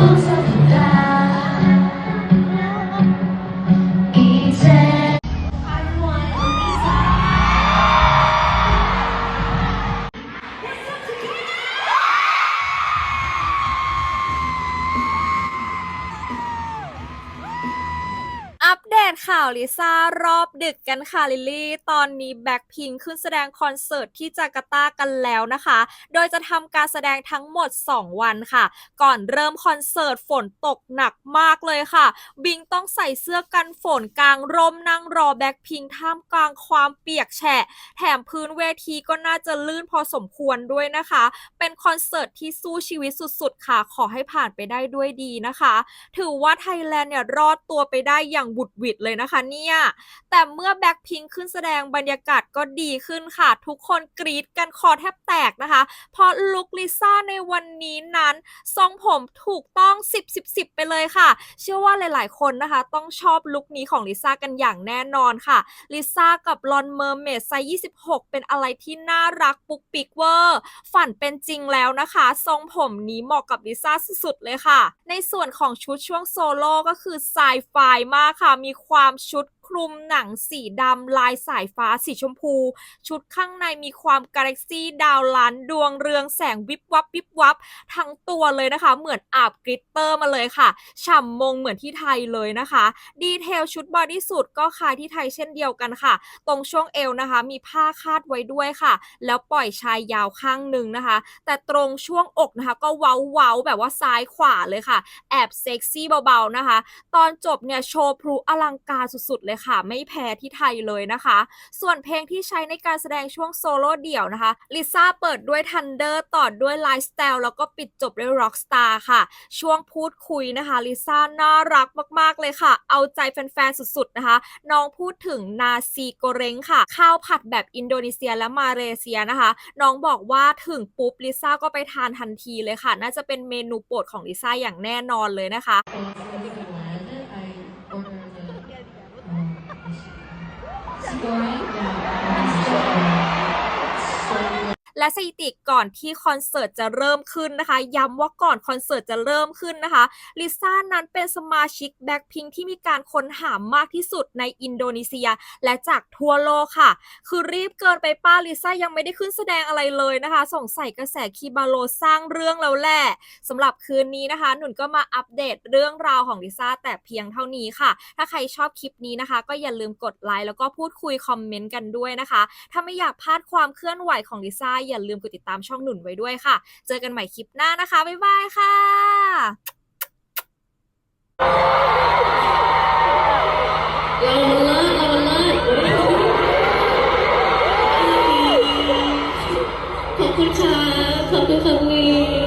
อั ดตข่าวลิซ่ารอบดึกกันค่ะลิลลี่ ตอนนี้แบ็คพิงขึ้นแสดงคอนเสิร์ตที่จาการ์ตากันแล้วนะคะ โดยจะทำการแสดงทั้งหมด 2 วันค่ะ ก่อนเริ่มคอนเสิร์ตฝนตกหนักมากเลยค่ะ บิงต้องใส่เสื้อกันฝนกลางร่มนั่งรอแบ็คพิงท่ามกลางความเปียกแฉะ แถมพื้นเวทีก็น่าจะลื่นพอสมควรด้วยนะคะ เป็นคอนเสิร์ตที่สู้ชีวิตสุดๆ ค่ะ ขอให้ผ่านไปได้ด้วยดีนะคะ ถือว่าไทยแลนด์เนี่ยรอดตัวไปได้อย่างบุดหวิดเลยนะคะเนี่ย แต่เมื่อแบ็คพิงขึ้นแสดงบรรยากาศก็ดีขึ้นค่ะ ทุกคนกรี๊ดกันคอแทบแตกนะคะ เพราะลุคลิซ่าในวันนี้นั้น ทรงผมถูกต้อง 10 10 10 ไปเลยค่ะ เชื่อว่าหลายๆ คนนะคะ ต้องชอบลุคนี้ของลิซ่ากันอย่างแน่นอนค่ะลิซ่ากับลอนเมอร์เมดไซส์26 เป็นอะไรที่น่ารักปุกปิกเวอร์ ฝันเป็นจริงแล้วนะคะ ทรงผมนี้เหมาะกับลิซ่าสุดๆเลยค่ะ ในส่วนของชุดช่วงโซโล่ก็คือไซไฟมากค่ะมีคความชุด คลุมหนังสีดำลายสายฟ้าสีชมพู ชุดข้างในมีความกาแล็กซี่ดาวล้านดวงเรืองแสงวิบวับวิบวับทั้งตัวเลยนะคะ เหมือนอาบกริตเตอร์มาเลยค่ะ ฉ่ำมงเหมือนที่ไทยเลยนะคะ ดีเทลชุดบอดี้สูทก็คล้ายที่ไทยเช่นเดียวกันค่ะ ตรงช่วงเอวนะคะ มีผ้าคาดไว้ด้วยค่ะ แล้วปล่อยชายยาวข้างหนึ่งนะคะ แต่ตรงช่วงอกนะคะ ก็เว้าเว้าแบบว่าซ้ายขวาเลยค่ะ แอบเซ็กซี่เบาๆนะคะ ตอนจบเนี่ยโชว์พลุอลังการสุดๆเลยค่ะ ไม่แพ้ที่ไทยเลยนะคะ ส่วนเพลงที่ใช้ในการแสดงช่วงโซโล่เดี่ยวนะคะลิซ่าเปิดด้วย Thunder ต่อด้วย Lifestyle แล้วก็ปิดจบด้วย Rockstar ค่ะ ช่วงพูดคุยนะคะลิซ่าน่ารักมากๆเลยค่ะ เอาใจแฟนๆสุดๆนะคะ น้องพูดถึงนาซีโกเร้งค่ะ ข้าวผัดแบบอินโดนีเซียและมาเลเซียนะคะ น้องบอกว่าถึงปุ๊บลิซ่าก็ไปทานทันทีเลยค่ะ น่าจะเป็นเมนูโปรดของลิซ่าอย่างแน่นอนเลยนะคะ scoring. และสถิติก่อนที่คอนเสิร์ตจะเริ่มขึ้นนะคะ ย้ำว่าก่อนคอนเสิร์ตจะเริ่มขึ้นนะคะลิซ่านั้นเป็นสมาชิกแบ็คพิงที่มีการค้นหามากที่สุดในอินโดนีเซีย และจากทั่วโลกค่ะ คือรีบเกินไปป้าลิซ่ายังไม่ได้ขึ้นแสดงอะไรเลยนะคะสงสัยกระแสคีบาโลสร้างเรื่องแล้วแหละสำหรับคืนนี้นะคะ หนุนก็มาอัปเดตเรื่องราวของลิซ่าแต่เพียงเท่านี้ค่ะ ถ้าใครชอบคลิปนี้นะคะ ก็อย่าลืมกดไลค์แล้วก็พูดคุยคอมเมนต์กันด้วยนะคะ ถ้าไม่อยากพลาดความเคลื่อนไหวของลิซ่าอย่าลืมกดติดตามช่องหนุนไว้ด้วยค่ะ เจอกันใหม่คลิปหน้านะคะ บ๊ายบายค่ะเราเลิศเราเลิศขอบคุณค่ะ ขอบคุณค่ะพี่